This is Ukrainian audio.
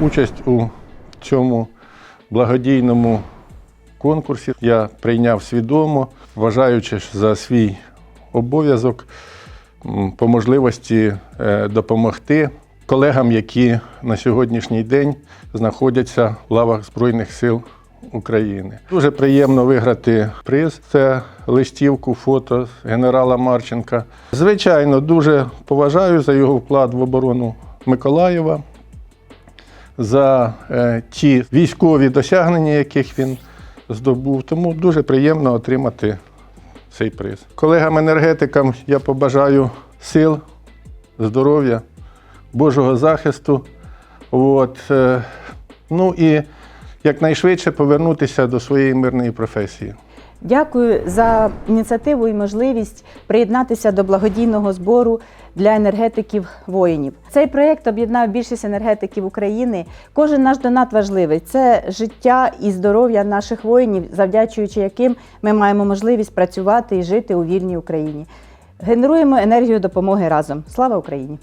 Участь у цьому благодійному конкурсі я прийняв свідомо, вважаючи за свій обов'язок по можливості е, допомогти колегам, які на сьогоднішній день знаходяться в лавах Збройних сил України. Дуже приємно виграти приз. Це листівку, фото генерала Марченка. Звичайно, дуже поважаю за його вклад в оборону Миколаєва, за е, ті військові досягнення, яких він здобув. Тому дуже приємно отримати цей приз. Колегам-енергетикам я побажаю сил, здоров'я, Божого захисту. От, е, ну і якнайшвидше повернутися до своєї мирної професії. Дякую за ініціативу і можливість приєднатися до благодійного збору для енергетиків воїнів. Цей проєкт об'єднав більшість енергетиків України. Кожен наш донат важливий. Це життя і здоров'я наших воїнів, завдячуючи яким ми маємо можливість працювати і жити у вільній Україні. Генеруємо енергію допомоги разом. Слава Україні!